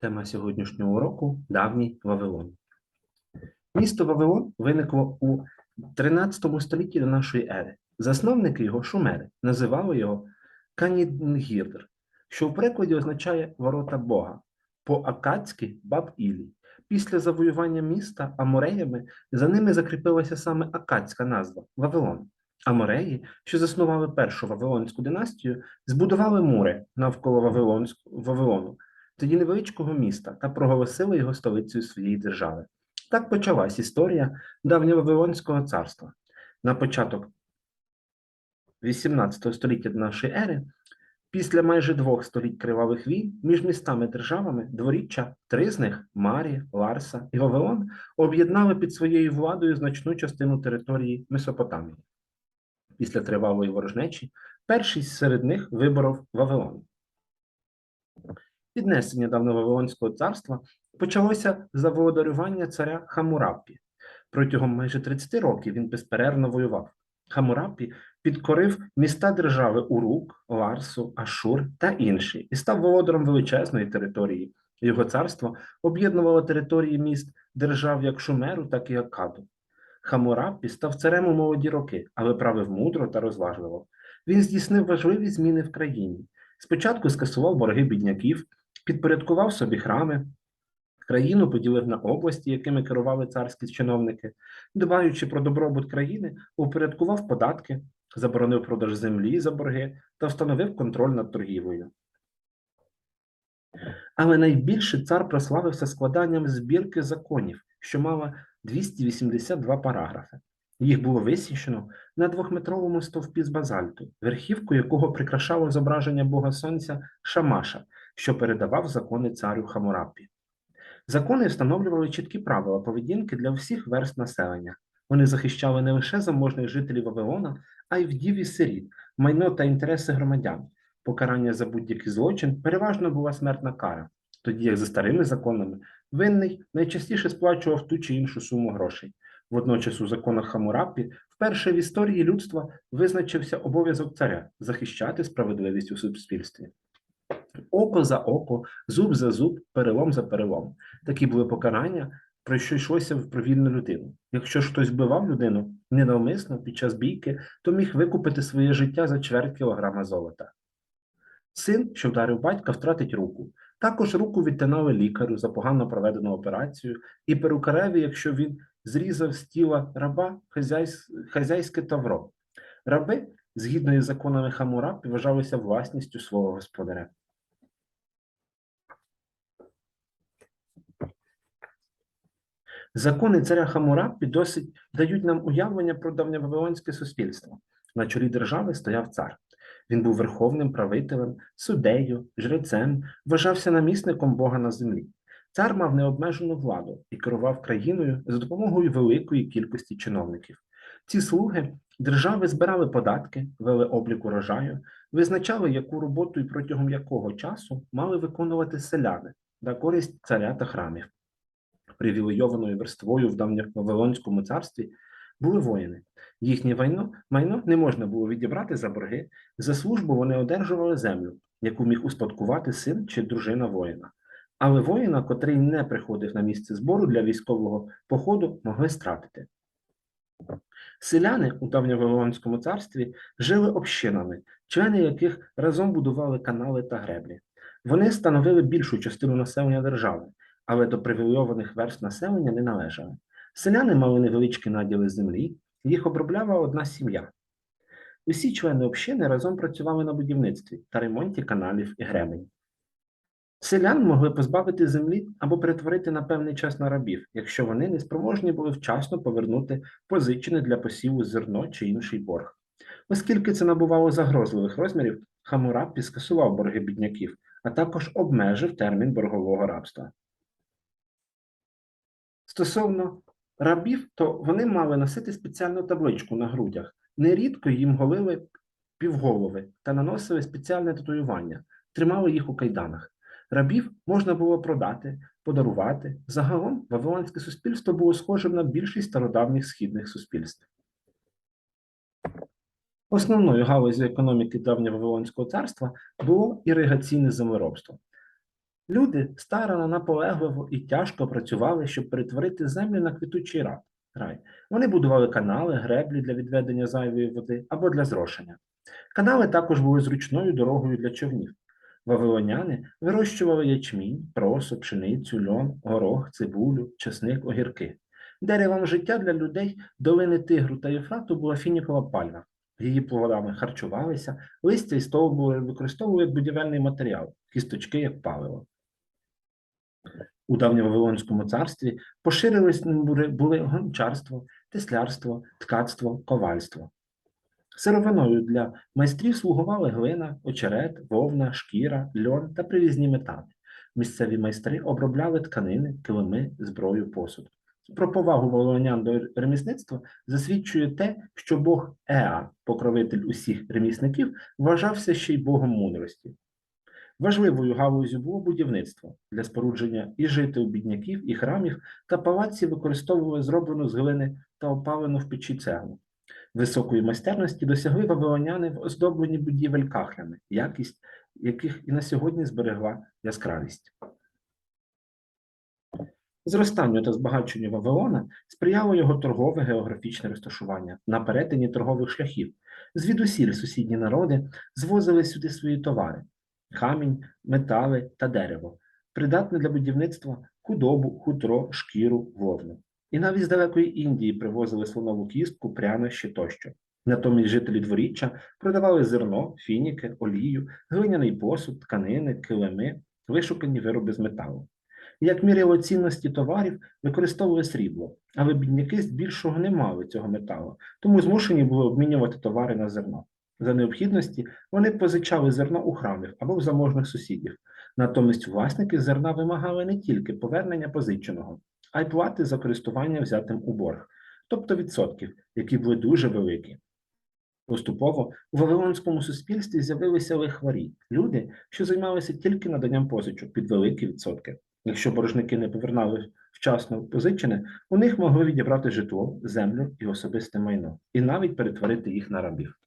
Тема сьогоднішнього уроку давній Вавилон. Місто Вавилон виникло у 13 столітті до нашої ери. Засновники його шумери називали його Канінгір, що в перекладі означає ворота Бога, по-акадськи Баб-Ілі. Після завоювання міста Амореями за ними закріпилася саме акадська назва Вавилон. Амореї, що заснували першу Вавилонську династію, збудували мури навколо Вавилонськ- Вавилону, тоді невеличкого міста, та проголосили його столицею своєї держави. Так почалась історія давньовавилонського царства. На початок 18 століття до нашої ери, після майже двох століть кривавих війн між містами-державами дворіччя, три з них Марі, Ларса і Вавилон об'єднали під своєю владою значну частину території Месопотамії. Після тривалої ворожнечі перший серед них виборов Вавилон. Піднесення давновавилонського царства почалося заволодарювання царя Хамурапі. Протягом майже 30 років він безперервно воював. Хамурапі підкорив міста держави Урук, Ларсу, Ашур та інші і став володарем величезної території. Його царство об'єднувало території міст держав як Шумеру, так і Акаду. Хамурапі став царем у молоді роки, але правив мудро та розважливо. Він здійснив важливі зміни в країні. Спочатку скасував борги бідняків, підпорядкував собі храми, країну поділив на області, якими керували царські чиновники, дбаючи про добробут країни, упорядкував податки, заборонив продаж землі за борги та встановив контроль над торгівлею. Але найбільше цар прославився складанням збірки законів, що мала 282 параграфи. Їх було висічено на двохметровому стовпі з базальту, верхівку якого прикрашало зображення бога сонця Шамаша, що передавав закони царю Хамурапі. Закони встановлювали чіткі правила поведінки для всіх верст населення. Вони захищали не лише заможних жителів Вавилона, а й вдів і сиріт, майно та інтереси громадян. Покарання за будь-який злочин переважно була смертна кара, тоді як за старими законами винний найчастіше сплачував ту чи іншу суму грошей. Водночас у законах Хамурапі вперше в історії людства визначився обов'язок царя захищати справедливість у суспільстві. Око за око, зуб за зуб, перелом за перелом. Такі були покарання, про що йшлося в про вільну людину. Якщо хтось вбивав людину ненавмисно під час бійки, то міг викупити своє життя за чверть кілограма золота. Син, що вдарив батька, втратить руку. Також руку відтинали лікарю за погано проведену операцію, і перукареві, якщо він зрізав з тіла раба хазяйське тавро. Раби, згідно із законами Хамурапі, вважалися власністю свого господаря. Закони царя Хамурапі досить дають нам уявлення про давньовавилонське суспільство. На чолі держави стояв цар. Він був верховним правителем, суддею, жрецем, вважався намісником Бога на землі. Цар мав необмежену владу і керував країною за допомогою великої кількості чиновників. Ці слуги держави збирали податки, вели облік урожаю, визначали, яку роботу і протягом якого часу мали виконувати селяни на користь царя та храмів. Привілейованою верствою в давньовавилонському царстві були воїни. Їхнє майно, майно не можна було відібрати за борги. За службу вони одержували землю, яку міг успадкувати син чи дружина воїна. Але воїна, котрий не приходив на місце збору для військового походу, могли стратити. Селяни у давньовавилонському царстві жили общинами, члени яких разом будували канали та греблі. Вони становили більшу частину населення держави, але до привілейованих верст населення не належали. Селяни мали невеличкі наділи землі, їх обробляла одна сім'я. Усі члени общини разом працювали на будівництві та ремонті каналів і гребень. Селян могли позбавити землі або перетворити на певний час на рабів, якщо вони не спроможні були вчасно повернути позичене для посіву зерно чи інший борг. Оскільки це набувало загрозливих розмірів, Хамурапі скасував борги бідняків, а також обмежив термін боргового рабства. Стосовно рабів, то вони мали носити спеціальну табличку на грудях. Нерідко їм голили півголови та наносили спеціальне татуювання, тримали їх у кайданах. Рабів можна було продати, подарувати. Загалом вавилонське суспільство було схожим на більшість стародавніх східних суспільств. Основною галузю економіки давньовавилонського царства було іригаційне землеробство. Люди старано, наполегливо і тяжко працювали, щоб перетворити землю на квітучий рай. Вони будували канали, греблі для відведення зайвої води або для зрошення. Канали також були зручною дорогою для човнів. Вавилоняни вирощували ячмінь, просо, пшеницю, льон, горох, цибулю, чесник, огірки. Деревом життя для людей долини Тигру та Єфрату була фінікова пальма. Її плодами харчувалися, листя і стовбури використовували як будівельний матеріал, кісточки як паливо. У давньовавилонському царстві поширились були гончарство, теслярство, ткацтво, ковальство. Сировиною для майстрів слугували глина, очерет, вовна, шкіра, льон та привізні метали. Місцеві майстри обробляли тканини, килими, зброю, посуд. Про повагу вавилонян до ремісництва засвідчує те, що Бог Еа, покровитель усіх ремісників, вважався ще й Богом мудрості. Важливою галузю було будівництво для спорудження і жителів бідняків, і храмів та палаців використовували зроблену з глини та опалену в печі цеглу. Високої майстерності досягли вавилоняни в оздобленні будівель кахлями, якість яких і на сьогодні зберегла яскравість. Зростанню та збагаченню Вавилона сприяло його торгове географічне розташування на перетині торгових шляхів. Звідусіль сусідні народи звозили сюди свої товари: камінь, метали та дерево, придатне для будівництва худобу, хутро, шкіру, вовну. І навіть з далекої Індії привозили слонову кістку, прянощі тощо. Натомість жителі дворіччя продавали зерно, фініки, олію, глиняний посуд, тканини, килими, вишукані вироби з металу. Як мірило цінності товарів, використовували срібло, але бідняки здебільшого не мали цього металу, тому змушені були обмінювати товари на зерно. За необхідності вони позичали зерно у храмів або в заможних сусідів. Натомість власники зерна вимагали не тільки повернення позиченого, а й плати за користування взятим у борг, тобто відсотків, які були дуже великі. Поступово у вавилонському суспільстві з'явилися лихварі, люди, що займалися тільки наданням позичок під великі відсотки. Якщо боржники не повернали вчасно позичене, у них могли відібрати житло, землю і особисте майно, і навіть перетворити їх на рабів.